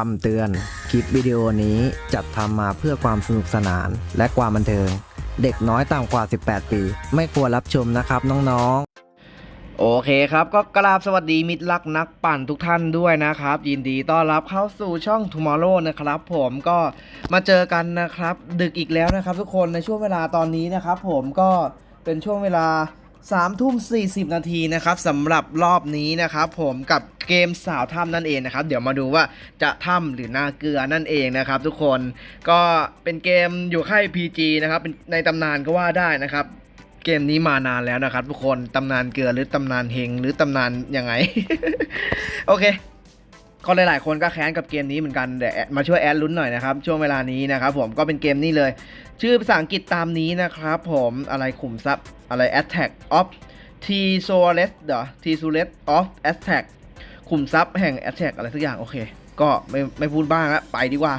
คำเตือน คลิปวิดีโอนี้จัดทำมาเพื่อความสนุกสนานและความบันเทิง เด็กน้อยต่ำกว่า 18 ปี ไม่ควรรับชมนะครับน้องๆ โอเคครับ ก็กราบสวัสดีมิตรรักนักปั่นทุกท่านด้วยนะครับ ยินดีต้อนรับเข้าสู่ช่อง Tomorrow นะครับ ผมก็มาเจอกันนะครับ ดึกอีกแล้วนะครับ ทุกคนในช่วงเวลาตอนนี้นะครับ ผมก็เป็นช่วงเวลา 3ทุ่ม40นาทีนะครับสำหรับรอบนี้นะครับผมกับเกมสาวถ้ำนั่นเองนะครับ เดี๋ยวมาดูว่าจะถ้ำหรือนาเกลือนั่นเองนะครับ ทุกคนก็เป็นเกมอยู่ค่าย PG นะครับเป็นในตำนานก็ว่าได้นะครับ เกมนี้มานานแล้วนะครับ ทุกคนตำนานเกลือหรือตำนานเฮงหรือตำนานยังไง โอเคคนหลายๆคนก็แค้นกับเกมนี้เหมือนกันเดี๋ยวมาช่วยแอดลุ้นหน่อยนะครับช่วงเวลานี้นะครับผมก็เป็นเกมนี้เลย ชื่อภาษาอังกฤษตามนี้นะครับผมอะไรขุมทรัพย์อะไร attack of t s o l e s เดี๋ยว t s o l e s of attack ขุมทรัพย์แห่ง attack อะไรสักอย่างโอเค ก็ไม่ไม่พูดบ้างละไปดีกว่า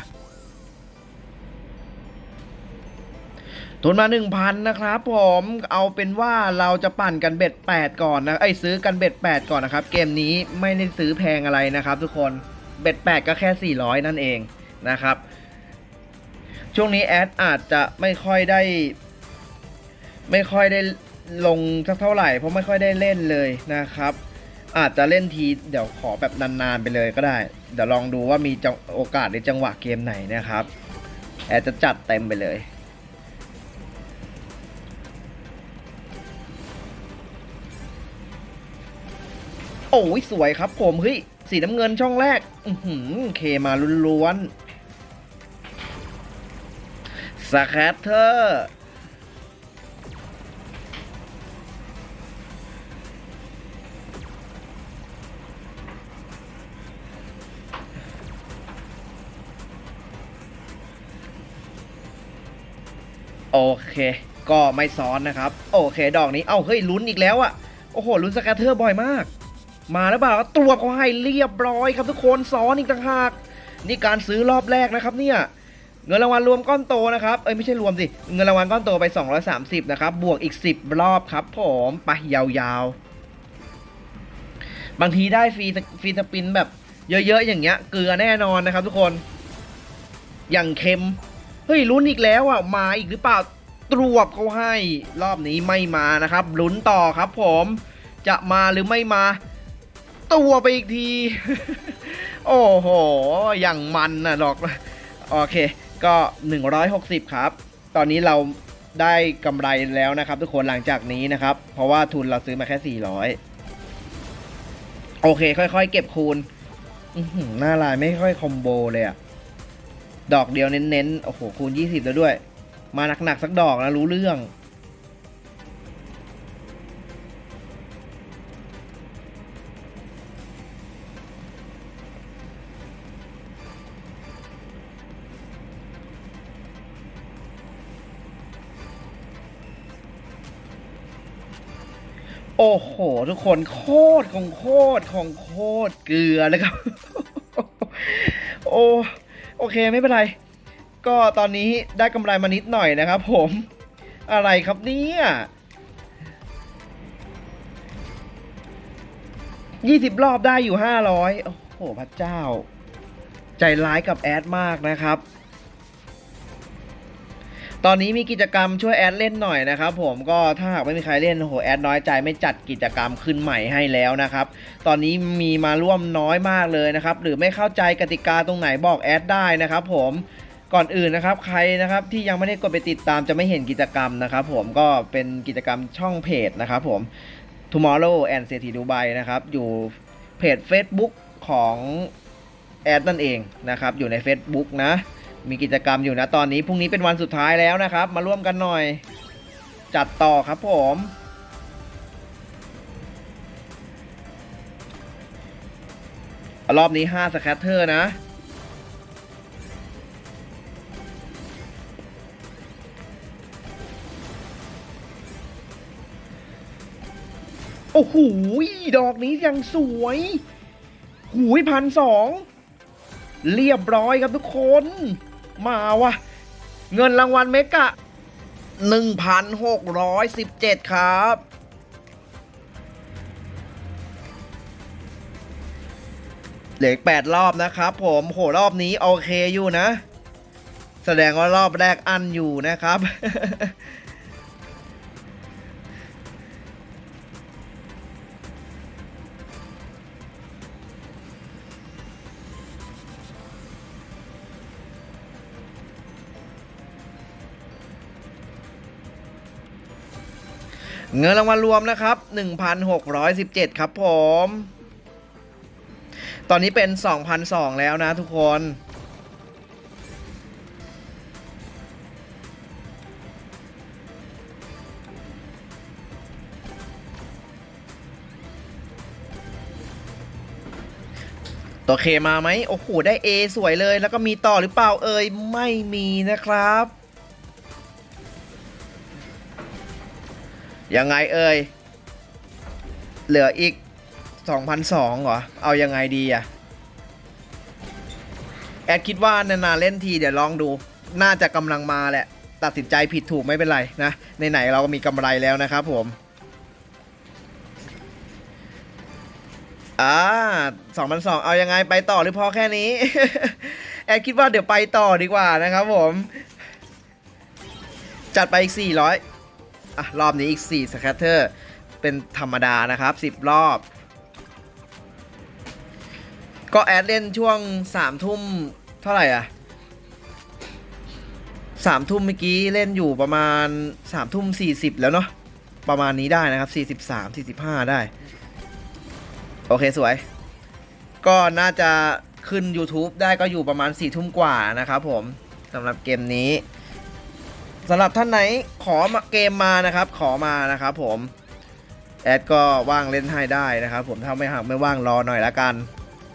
ทุนมา 1,000 นะครับผมเอาเป็นว่าเราจะปั่นกันเบ็ด 8 ก่อนนะไอ้ซื้อกันเบ็ด 8 ก่อนนะครับ เกมนี้ไม่ได้ซื้อแพงอะไรนะครับทุกคนเบ็ด 8 ก็แค่ 400 นั่นเองนะครับ ช่วงนี้แอดอาจจะไม่ค่อยได้ ไม่ค่อยได้ลงสักเท่าไหร่ เพราะไม่ค่อยได้เล่นเลยนะครับ อาจจะเล่นทีเดี๋ยวขอแบบนานๆไปเลยก็ได้ เดี๋ยวลองดูว่ามีจังโอกาสในจังหวะเกมไหนนะครับ แอดจะจัดเต็มไปเลยโอ้ยสวยครับผมเฮ้ยสีน้ำเงินช่องแรก อือหือเคมาล้วนๆ สแคตเตอร์โอเค ก็ไม่ซ้อนนะครับ โอเค ดอกนี้ เอ้า เฮ้ย ลุ้นอีกแล้วอะโอ้โห ลุ้นสแคตเตอร์บ่อยมาก มาแล้วเปล่าตัวเขาให้เรียบร้อยครับทุกคน ซ้อนอีกต่างหาก นี่การซื้อรอบแรกนะครับเนี่ย เงินรางวัลรวมก้อนโตนะครับ เอ้ยไม่ใช่รวมสิ เงินรางวัลก้อนโตไป 230 นะครับ บวกอีก 10 รอบครับผมไปยาวๆ บางทีได้ฟรีฟรีสปินแบบเยอะๆ อย่างเงี้ย เกลือแน่นอนนะครับทุกคน อย่างเค็ม เฮ้ยลุ้นอีกแล้วอะ มาอีกหรือเปล่า ตรวบเขาให้ รอบนี้ไม่มานะครับ ลุ้นต่อครับผม จะมาหรือไม่มา ตัวไปอีกที โอ้โห อย่างมันนะดอก โอเค ก็ 160 ครับ ตอนนี้เราได้กำไรแล้วนะครับทุกคนหลังจากนี้นะครับ เพราะว่าทุนเราซื้อมาแค่ 400 โอเค ค่อยๆ เก็บคูณอื้อหือหน้าลายไม่ค่อยคอมโบเลยอะดอกเดียวเน้นๆ โอ้โหคูณ 20 แล้วด้วย มาหนักๆ สักดอกนะรู้เรื่อง โอ้โห ทุกคนโคตรของโคตรของโคตรเกลือเลยครับ โอ้โอเคไม่เป็นไร ก็ตอนนี้ได้กำไรมานิดหน่อยนะครับผมอะไรครับเนี่ยยี่สิบรอบได้อยู่ห้าร้อยโอ้โห พระเจ้า ใจร้ายกับแอดมากนะครับ ตอนนี้มีกิจกรรมช่วยแอดเล่นหน่อยนะครับผมก็ถ้าหากไม่มีใครเล่นโหแอดน้อยใจไม่จัดกิจกรรมขึ้นใหม่ให้แล้วนะครับ ตอนนี้มีมาร่วมน้อยมากเลยนะครับ หรือไม่เข้าใจกติกาตรงไหนบอกแอดได้นะครับ ผมก่อนอื่นนะครับใครนะครับที่ยังไม่ได้กดไปติดตามจะไม่เห็นกิจกรรมนะครับ ผมก็เป็นกิจกรรมช่องเพจนะครับ ผม Tomorrow and c t Dubai นะครับอยู่เพจ Facebook ของแอดนั่นเองนะครับอยู่ใน Facebook นะ มีกิจกรรมอยู่นะตอนนี้พรุ่งนี้เป็นวันสุดท้ายแล้วนะครับ มาร่วมกันหน่อย จัดต่อครับผมรอบนี้ 5 สแคตเตอร์นะ โอ้โห ดอกนี้ยังสวย หูยพันสอง เรียบร้อยครับทุกคน มาวะ เงินรางวัลเมกะ 1,617 ครับ เหลืออีกแปดรอบนะครับผมโหรอบนี้โอเคอยู่นะ แสดงว่ารอบแรกอันอยู่นะครับ เงินรางวัลรวมนะครับ 1,617 ครับผม ตอนนี้เป็น 2,002 แล้วนะทุกคนตัวเคมาไหมโอ้โห ได้ A สวยเลย แล้วก็มีต่อหรือเปล่าเอ่ย ไม่มีนะครับ ยังไงเอ่ย เหลืออีก 2,002เหรอ เอายังไงดีอะแอดคิดว่านานๆเล่นทีเดี๋ยวลองดู น่าจะกำลังมาแหละ ตัดสินใจผิดถูกไม่เป็นไรนะ ไหนๆเราก็มีกำไรแล้วนะครับผมอ่า2,002เอายังไงไปต่อหรือพอแค่นี้ แอดคิดว่าเดี๋ยวไปต่อดีกว่านะครับผม จัดไปอีก400อ่ะรอบนี้อีก 4 สแคตเตอร์ เป็นธรรมดานะครับ 10 รอบ ก็แอดเล่นช่วง 3 ทุ่มเท่าไหร่อะ3ทุ่มเมื่อกี้เล่นอยู่ประมาณ3ทุ่ม40แล้วเนาะประมาณนี้ได้นะครับ43 45ได้ โอเคสวย ก็น่าจะขึ้น YouTube ได้ก็อยู่ประมาณ4ทุ่มกว่านะครับผมสำหรับเกมนี้ สำหรับท่านไหนขอมาเกมมานะครับ ขอมานะครับผมแอดก็ว่างเล่นให้ได้นะครับ ผมถ้าไม่หากไม่ว่างรอหน่อยละกัน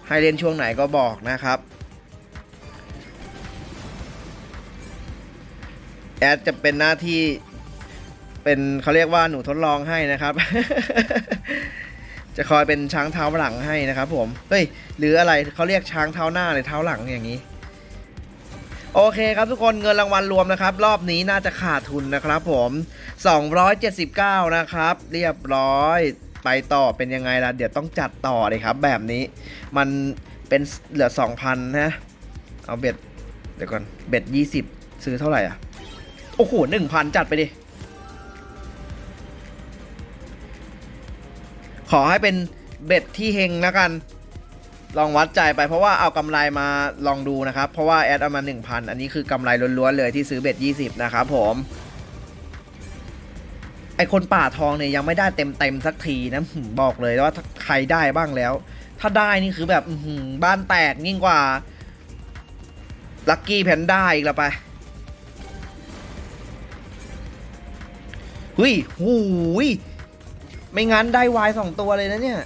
ให้เล่นช่วงไหนก็บอกนะครับแอดจะเป็นหน้าที่เป็นเขาเรียกว่าหนูทดลองให้นะครับ จะคอยเป็นช้างเท้าหลังให้นะครับ ผมเฮ้ยหรืออะไรเขาเรียกช้างเท้าหน้าหรือเท้าหลังอย่างนี้ โอเคครับทุกคนเงินรางวัลรวมนะครับ รอบนี้น่าจะขาดทุนนะครับผม 279 นะครับ เรียบร้อยไปต่อเป็นยังไงล่ะ เดี๋ยวต้องจัดต่อเลยครับ แบบนี้มันเป็นเหลือ 2,000 นะ เอาเบ็ด เดี๋ยวก่อน เบ็ด 20 ซื้อเท่าไหร่อะ โอ้โห 1,000 จัดไปดิ ขอให้เป็นเบ็ดที่เฮงแล้วกัน ลองวัดใจไปเพราะว่าเอากำไรมาลองดูนะครับ เพราะว่าแอดเอามา 1,000 อันนี้คือกำไรล้วนๆเลยที่ซื้อเบ็ด20 นะครับผมไอคนป่าทองเนี่ยยังไม่ได้เต็มๆสักทีนะบอกเลยว่าใครได้บ้างแล้ว ถ้าได้นี่คือแบบบ้านแตกยิ่งกว่าลัคกี้แพนด้าอีกแล้วไปหุยหูยไม่งั้นได้วายสองตัวเลยนะเนี่ย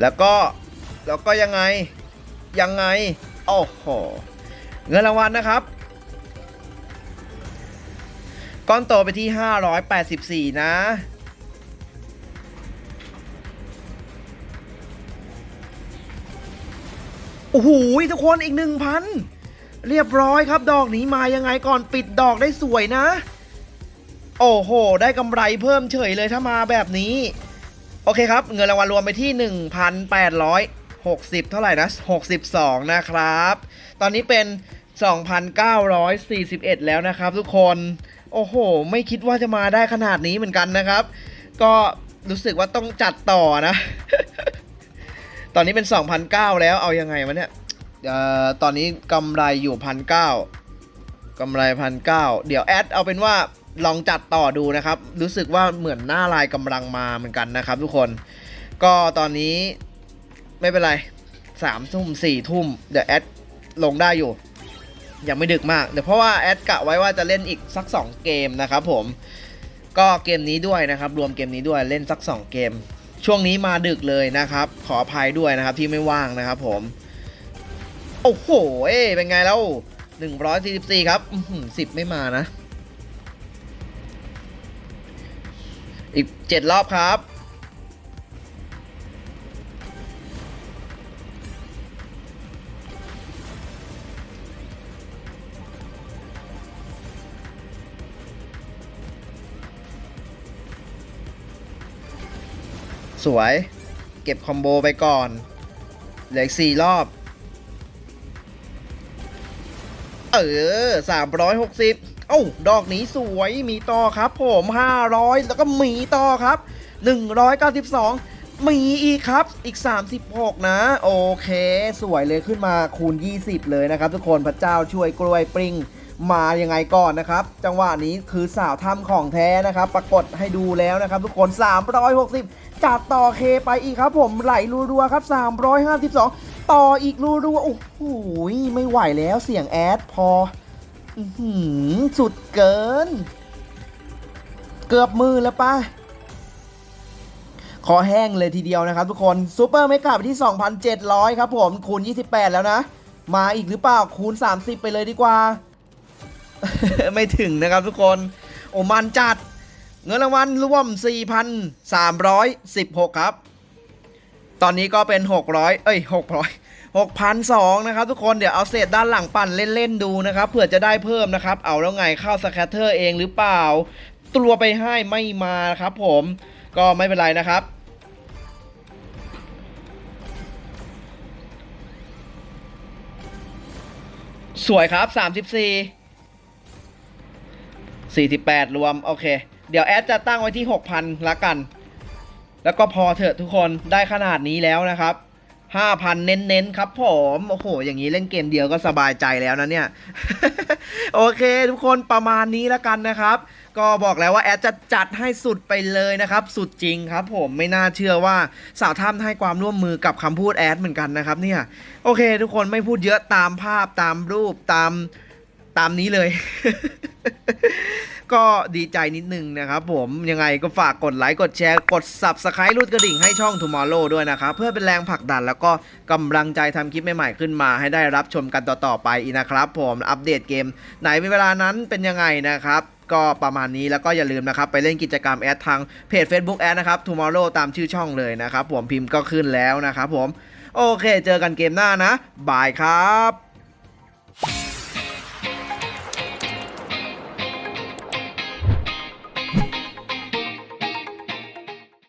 แล้วก็แล้วก็ยังไงยังไงโอ้โหเงินรางวัลนะครับ ก้อนโตไปที่ 584 นะ โอ้โหทุกคนอีก 1,000 เรียบร้อยครับ ดอกนี้มายังไงก่อนปิดดอกได้สวยนะ โอ้โห ได้กำไรเพิ่มเฉยเลยถ้ามาแบบนี้ โอเคครับ เงินรางวัลรวมไปที่ 1,860 เท่าไหร่นะ 62 นะครับ ตอนนี้เป็น 2,941 แล้วนะครับทุกคน โอ้โห ไม่คิดว่าจะมาได้ขนาดนี้เหมือนกันนะครับ ก็รู้สึกว่าต้องจัดต่อนะ ตอนนี้เป็น 2,009 แล้วเอายังไงวะเนี่ยเอ่อตอนนี้กำไรอยู่1,900กำไร1,900เดี๋ยวแอดเอาเป็นว่า ลองจัดต่อดูนะครับ รู้สึกว่าเหมือนหน้าลายกำลังมาเหมือนกันนะครับ ทุกคน ก็ตอนนี้ไม่เป็นไรสามทุ่มสี่ทุ่มเดี๋ยวแอดลงได้อยู่ ยังไม่ดึกมาก เดี๋ยวเพราะว่าแอดกะไว้ว่าจะเล่นอีกสัก 2 เกมนะครับผมก็เกมนี้ด้วยนะครับ รวมเกมนี้ด้วยเล่นสัก 2 เกม ช่วงนี้มาดึกเลยนะครับ ขออภัยด้วยนะครับที่ไม่ว่างนะครับผม โอ้โห เอ้เป็นไงแล้ว 144 ครับสิบไม่มานะ อีกเจ็ดรอบครับ สวย เก็บคอมโบไปก่อน เหลือสี่รอบ เออสามร้อยหกสิบ อ้าดอกนี้สวยมีต่อครับ ผมห้าร้อยแล้วก็มีต่อครับหนึ่งร้อยเก้าสิบสองมีอีกครับ อีก 36 นะ โอเค สวยเลยขึ้นมาคูณ 20 เลยนะครับ ทุกคนพระเจ้าช่วยกล้วยปริงมายังไงก่อนนะครับ จังหวะนี้คือสาวถ้ำของแท้นะครับ ปรากฏให้ดูแล้วนะครับ ทุกคน 360 จัดต่อเคไปอีกครับ ผมไหลรัวๆครับ 352 ต่ออีกรัวๆโอ้โหไม่ไหวแล้วเสียงแอดพอ สุดเกิน เกือบมือแล้วปะคอแห้งเลยทีเดียวนะครับทุกคนซูเปอร์เมกะไปที่ 2,700 ครับผมคูณ 28 แล้วนะ มาอีกหรือเปล่าคูณ 30 ไปเลยดีกว่า ไม่ถึงนะครับทุกคน โอ้มันจัด เงินรางวัลรวม 4,316 ครับ ตอนนี้ก็เป็น 600 เอ้ย 600 6,002นะครับทุกคนเดี๋ยวเอาเศษด้านหลังปั่นเล่นๆดูนะครับเผื่อจะได้เพิ่มนะครับ เอาแล้วไงเข้าสแคตเตอร์เองหรือเปล่า ตัวไปให้ไม่มาครับผมก็ไม่เป็นไรนะครับสวยครับ 34 48 รวม โอเค เดี๋ยวแอดจะตั้งไว้ที่ 6,000 ละกัน แล้วก็พอเถอะทุกคนได้ขนาดนี้แล้วนะครับ 5,000เน้นๆครับผมโอ้โห อย่างนี้เล่นเกมเดียวก็สบายใจแล้วนะเนี่ย โอเค ทุกคนประมาณนี้แล้วกันนะครับ ก็บอกแล้วว่าแอดจะจัดให้สุดไปเลยนะครับ สุดจริงครับผมไม่น่าเชื่อว่าสาวท่ามให้ความร่วมมือกับคำพูดแอดเหมือนกันนะครับเนี่ย โอเค ทุกคนไม่พูดเยอะตามภาพตามรูปตาม ตามนี้เลย ก็ดีใจนิดนึงนะครับผมยังไงก็ฝากกดไลค์กดแชร์กด Subscribe รูดกระดิ่งให้ช่อง Tomorrow ด้วยนะครับ เพื่อเป็นแรงผลักดันแล้วก็กำลังใจทำคลิปใหม่ๆขึ้นมา ให้ได้รับชมกันต่อๆไปอีกนะครับ ผมอัปเดตเกม ไหนเป็นเวลานั้นเป็นยังไงนะครับก็ประมาณนี้แล้วก็อย่าลืมนะครับ ไปเล่นกิจกรรมแอดทางเพจ Facebook แอดนะครับ Tomorrow ตามชื่อช่องเลยนะครับ ผมพิมพ์ก็ขึ้นแล้วนะครับผม โอเค เจอกันเกมหน้านะบายครับ